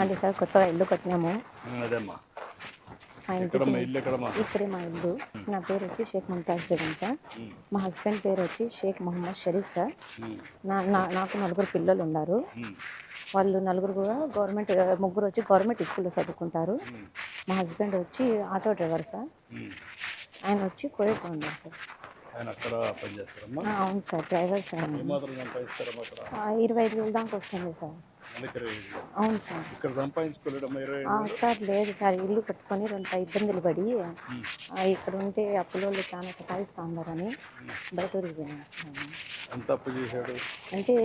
అంటే సార్ కొత్తగా ఇల్లు కట్టినాము. అదేమ్మా. మా ఇంటికి ఇక్కడే మా ఇల్లు. నా పేరు వచ్చి షేక్ ముంతాజ్ బేగం సార్. మా హస్బెండ్ పేరు వచ్చి షేక్ మొహమ్మద్ షరీఫ్ సార్. నా నాకు నలుగురు పిల్లలు ఉన్నారు. వాళ్ళు నలుగురు కూడా గవర్నమెంట్ ముగ్గురు వచ్చి గవర్నమెంట్ స్కూల్లో చదువుకుంటారు. మా హస్బెండ్ వచ్చి ఆటో డ్రైవర్ సార్. ఆయన వచ్చి కోయట్లో ఉన్నారు సార్. ఆయన అక్కడ పనిచేస్తారమ్మా అవును సార్ డ్రైవర్ సార్ ఆయన. ఏమాత్రం సంపాదిస్తారమ్మా అక్కడ? ఆ, ఇరవై ఐదు వేలు దాకా వస్తుంది సార్. అవును సార్. ఇక్కడ సంపాదించుకోలేడమ్మా ఇరవై ఆ, సార్ లేదు సార్ ఇల్లు కట్టుకొని కొంత ఇబ్బందులు పడి ఆ, ఇక్కడ ఉంటే అప్పులోళ్ళు చాలా సతాయిస్తూ ఉన్నారని బయట సార్. ఎంత అప్పు చేశాడు? అంటే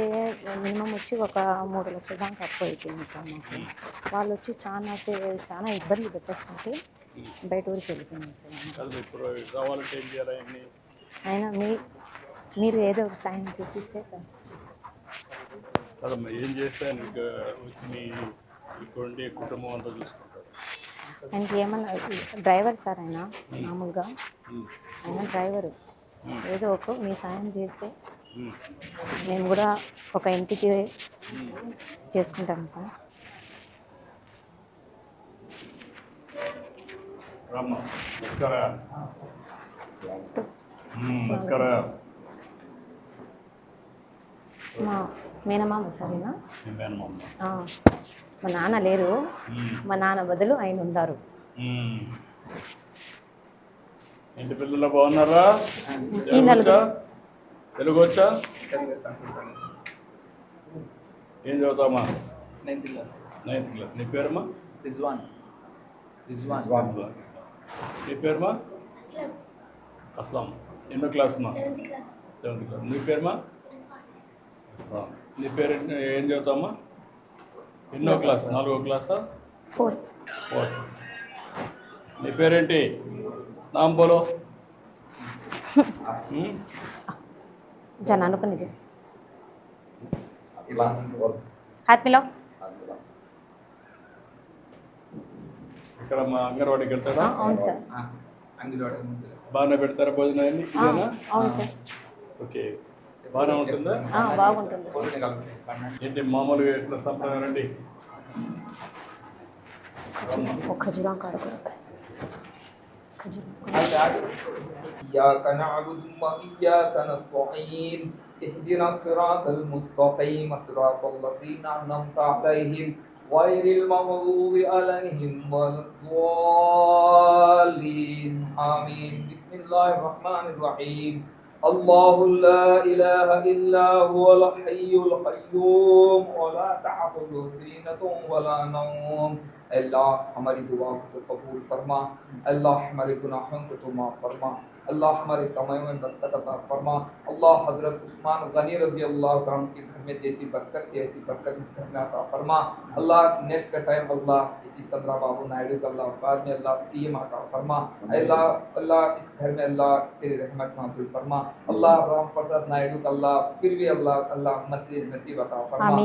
మినిమం వచ్చి ఒక మూడు లక్షల దాకా అప్పు అయిపోయింది సార్ మాకు. వాళ్ళు వచ్చి చాలా సే- చాలా ఇబ్బంది పెట్టేస్తుంటే బయట ఊరికి వెళ్ళిపోయింది సార్. కాదు ఇప్పుడు ఏం చేయాలి అయినా మీ మీరు ఏదో ఒక సాయం చూపిస్తే సార్. ఏం చేస్తే కుటుంబం అంతా చూసుకుంటారు? ఆయనకి ఏమన్నా డ్రైవర్ సార్ ఆయన మామూలుగా. ఆయన డ్రైవరు. ఏదో ఒక మీ సాయం చేస్తే మేము. కూడా ఒక ఇంటికి చేసుకుంటాం సార్. నమస్కార. నమస్కార మా మేనమామ సరేనా మీ మేనమామ ఆ, మా నాన్న లేరు。మా నాన్న బదులు ఆయన ఉన్నారు. ఇంటి పిల్లలు బాగున్నారా? ఈ తెలుగు నలుగురు. వచ్చా? తెలుగు వచ్చా ఏం చదువుతామా నైన్త్ క్లాస్. Ninth class. నీ పేరమ్మా? రిజ్వాన్. రిజ్వాన్. నీ పేరుమా అస్లాం. ఎన్నో క్లాస్ మా? సెవెంత్ క్లాస్ నీ పేరుమా. నీ పేరు ఏం చదువుతామా ఎన్నో క్లాస్? నాలుగో క్లాసా ఫోర్ ఫోర్త్ నీ పేరేంటి? నామ్ బోలో ఉమ్? జన అనుకుని నిజం హాత్ మిలావ్ ఇక్కడ మా అంగన్వాడికి వెళ్తాడా? అవును సార్. బాగానే పెడతారా భోజనాన్ని ఆ, ఇదేనా అవును సార్ ఓకే బాగానే ఉంటుందా ఆ, బాగుంటుంది సార్ ఏంటి మామూలుగా ఎట్లా సంప్రదాయం రండి ఒక ఖజురా కాడుకోవచ్చు ఖజురా إياك نعبد وإياك نستعين اهدنا الصراط المستقيم صراط الذين أنعمت عليهم غير المغضوب عليهم ولا الضالين آمين بسم الله الرحمن الرحيم. الله لا إله إلا هو الحي القيوم ولا تعبد سینة ولا نوم. اللہ ہماری دعا کو قبول فرما. اللہ ہمارے گناہوں کو تو معاف فرما. اللہ ہمارے کمائیوں میں برکت عطا فرما۔ اللہ حضرت عثمان غنی رضی اللہ عنہ کے گھر میں جیسی برکت تھی ایسی برکت اس گھر میں عطا فرما۔ اللہ نیکسٹ کا ٹائم اللہ اسی چندرا بابو نائیڈو کا اللہ آباد میں اللہ سی ایم عطا فرما۔ اللہ اللہ اس گھر میں اللہ تیری رحمت حاصل فرما۔ اللہ رام پرساد نائیڈو کا اللہ پھر بھی اللہ اللہ مدد نصیب عطا فرما۔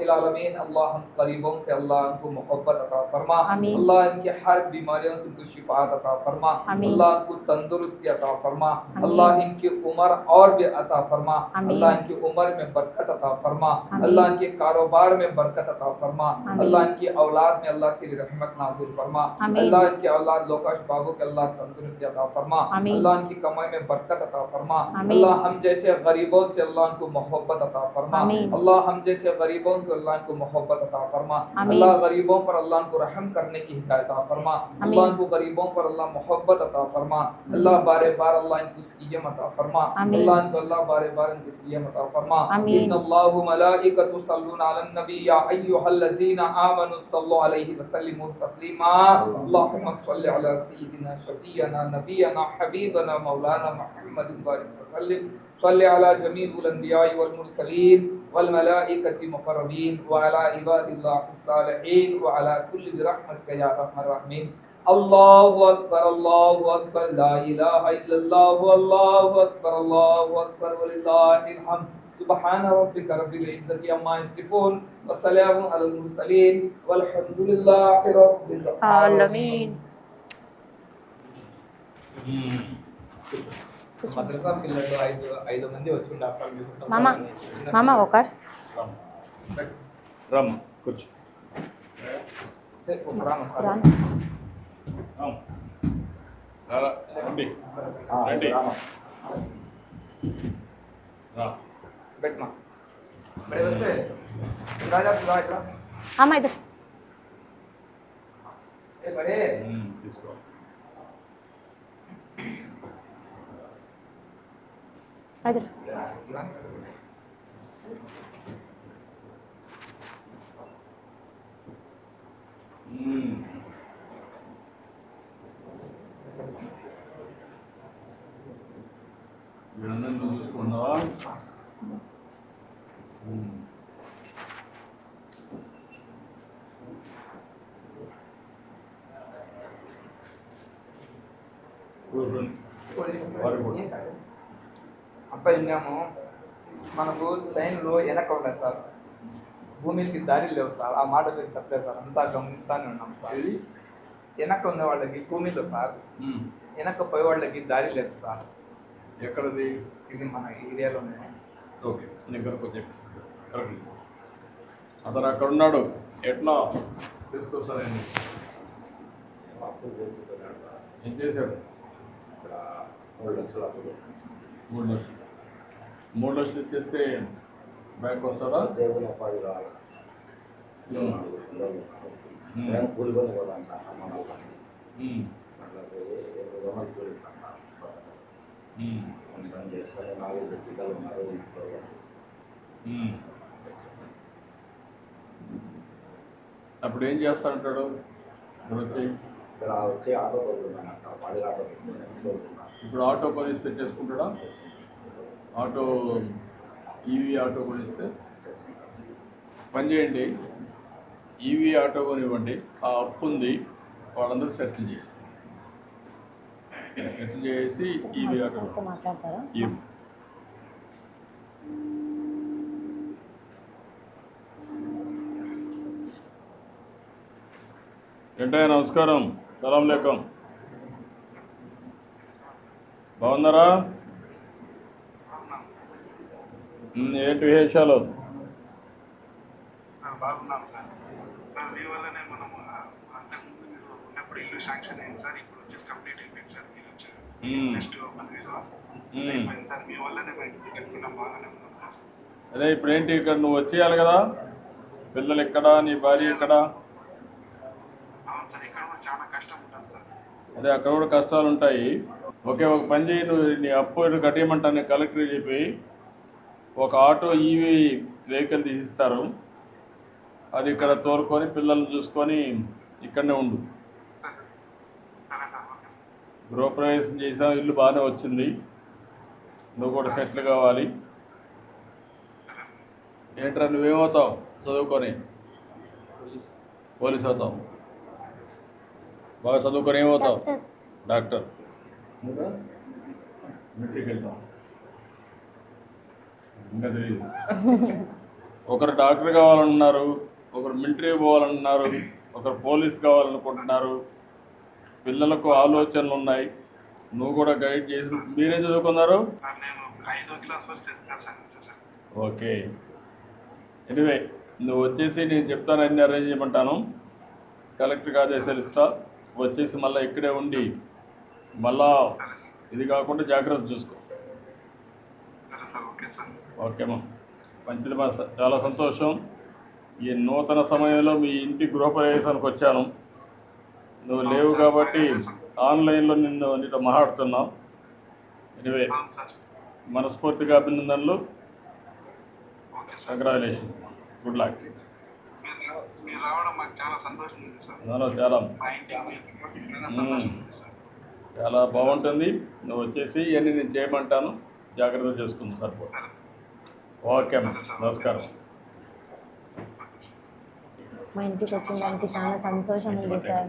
العالمین اللہ ہم قریبوں سے اللہ ان کو محبت عطا فرما۔ اللہ ان کے ہر بیماریوں سے ان کو شفاعت عطا فرما۔ اللہ ان کو تندرست تندرستی عطا فرما اللہ ان کی عمر اور بھی عطا فرما اللہ ان کی عمر میں برکت عطا فرما اللہ ان کے کاروبار میں برکت عطا فرما اللہ ان کی اولاد میں اللہ تیری رحمت نازل فرما اللہ ان کی اولاد لوکش بابو کے اللہ تندرستی عطا فرما اللہ ان کی کمائی میں برکت عطا فرما اللہ ہم جیسے غریبوں سے اللہ ان کو محبت عطا فرما اللہ ہم جیسے غریبوں سے اللہ ان کو محبت عطا فرما اللہ غریبوں پر اللہ ان کو رحم کرنے کی ہدایت عطا فرما اللہ ان کو غریبوں پر اللہ محبت عطا فرما اللہ اللہ بار بار اللہ ان کو سیم عطا فرما۔ اللہ ان کو اللہ بار بار ان کو سیم عطا فرما۔ ان اللہ ملائکۃ صلونا علی النبی یا ایوہ الذین آمنوا صلو علیہ وسلم تسلیما۔ اللہم صلی علی سیدنا شفیعنا نبینا حبیبنا مولانا محمد بارک وسلم۔ صلی علی جمیع الانبیاء والمرسلین والملائکۃ مقربین۔ وعلی عباد اللہ الصالحین۔ وعلی کل برحمتک یا ارحم الراحمین الله اكبر الله اكبر لا اله الا الله والله اكبر الله اكبر ولله الحمد سبحان ربك رب العزه عما يصفون وسلام على المرسلين والحمد لله رب العالمين ఆలమీన్ మద్రసా పిల్లలు ఐదు ఐదు మంది వచ్చి ఉండాలి మామ మామ ఒక రమ్మ కూర్చో ఏ, ఒక రాను, ఒక రాను. రాను రామ్. రండి. రండి రా. పెట్టమా? బడే వచ్చే. రాజా ఇక్కడ అమ్మ తీసుకో. కూడా. అబ్బాయి మేము మనకు చైన్లో వెనక ఉన్నాయి సార్. భూమికి దారి లేవు సార్. ఆ మాట మీరు చెప్పలేదు సార్. అంతా గమనిస్తానే ఉన్నాం సార్? వెనక ఉన్న వాళ్ళకి భూమిలో సార్. వెనక పోయే వాళ్ళకి దారి లేదు సార్. ఎక్కడది? ఇది మన ఏరియాలోనే. ఓకే నేను కనుక చెప్పిస్తాను. కరెక్ట్. అతను అక్కడ ఉన్నాడు. ఎట్లా? తీసుకొస్తానండి. ఏం చేశాడు? మూడు లక్షలు మూడు లక్షలు. ఇచ్చేస్తే బ్యాంక్ వస్తాడా? నేను కూలికొని పోతాను సార్ అమ్మ నాన్న. ఉమ్. వాళ్ళకి పని చేసుకొని పిల్లలు ఉన్నారు ఇంట్లో. అప్పుడు ఏం ఇప్పుడు వచ్చి ఇక్కడ వచ్చి ఆటో కొడుతున్నాను సార్ ఆటో ఇప్పుడు ఆటో కొనిస్తే చేసుకుంటాడా? ఆటో ఈవీ ఆటో కొనిస్తే పని చేయండి. ఈవీ ఆటో కొనివ్వండి. ఆ అప్పు ఉంది వాళ్ళందరూ సెటిల్ చేసి సెటిల్ చేసి మాట్లాడతారా? ఏంటయ్య నమస్కారం. సలాం లేకం బాగున్నారా? ఏంటి విశేషాలు? ఆ, బాగున్నాం సార్ సార్ మీ వల్లనే మనం ఆ, అంతకుముందు మీరు ఉన్నప్పుడు ఇల్లు శాంక్షన్ అయింది సార్. ఇప్పుడు వచ్చేసి కంప్లీట్ అయిపోయింది సార్. మీరు వచ్చారు. నెక్స్ట్ పదివేలు. అయిపోయింది సార్. మీ వల్లనే మేము కట్టుకున్నాం బాగానే ఉన్నాం సార్. అదే ఇప్పుడు ఏంటి ఇక్కడ నువ్వు వచ్చేయాలి కదా? పిల్లలు ఎక్కడ? నీ భార్య ఎక్కడ? అవును సార్ ఇక్కడ కూడా చాలా కష్టం ఉంటుంది సార్. అదే అక్కడ కూడా కష్టాలు ఉంటాయి. ఓకే ఒక పని చేయి. నువ్వు నీ అప్పు కట్టేయమంటాను కలెక్టర్ చెప్పి ఒక ఆటో ఈవీ వెహికల్ తీసిస్తారు. అది ఇక్కడ తోలుకొని పిల్లల్ని చూసుకొని ఇక్కడనే ఉండు సార్ సరే సార్ ఓకే సార్ గృహప్రవేశం చేసాం ఇల్లు బాగానే వచ్చింది. నువ్వు కూడా సెటిల్ కావాలి. ఏంట్రా నువ్వేమవుతావు? చదువుకొని. పోలీస్ అవుతావు. బాగా చదువుకొని ఏమవుతావు? డాక్టర్. మిలిటరీకి వెళ్తాం ఇంకా తెలియదు. ఒకరు డాక్టర్ కావాలన్నారు ఒకరు మిలిటరీ పోవాలన్నారు ఒకరు పోలీస్ కావాలనుకుంటున్నారు. పిల్లలకు ఆలోచనలు ఉన్నాయి. నువ్వు కూడా గైడ్ చేసి మీరేం చదువుకున్నారు? ఓకే. ఎనివే నువ్వు వచ్చేసి నేను చెప్తాను అన్ని అరేంజ్ చేయమంటాను. కలెక్టర్కి ఆదేశాలు ఇస్తా. వచ్చేసి మళ్ళీ ఇక్కడే ఉండి మళ్ళా ఇది కాకుండా జాగ్రత్త చూసుకో. ఓకేమా మంచిది మా చాలా సంతోషం. ఈ నూతన సమయంలో మీ ఇంటి గృహప్రవేశానికి వచ్చాను. నువ్వు లేవు కాబట్టి ఆన్లైన్లో నిన్ను నీతో మాట్లాడుతున్నాం. ఎనివే మనస్ఫూర్తిగా అభినందనలు. కంగ్రాచులేషన్స్ గుడ్ లక్ చాలా చాలా. బాగుంటుంది. నువ్వు వచ్చేసి ఇవన్నీ నేను చేయమంటాను. జాగ్రత్త చేసుకుంది సరిపో సరే. ఓకే అమ్మా నమస్కారం. మా ఇంటికి వచ్చిన దానికి చాలా సంతోషం ఉంది sir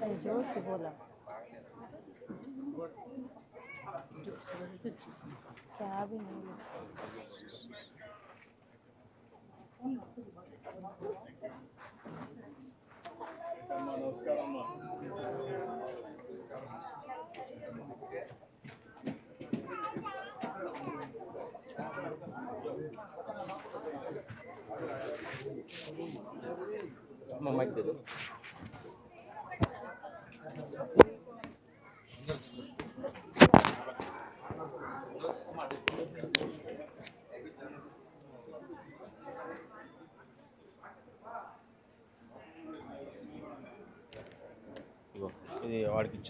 Tem jogo se bola. Que abre nele. Mamãe, que dor. వాడికి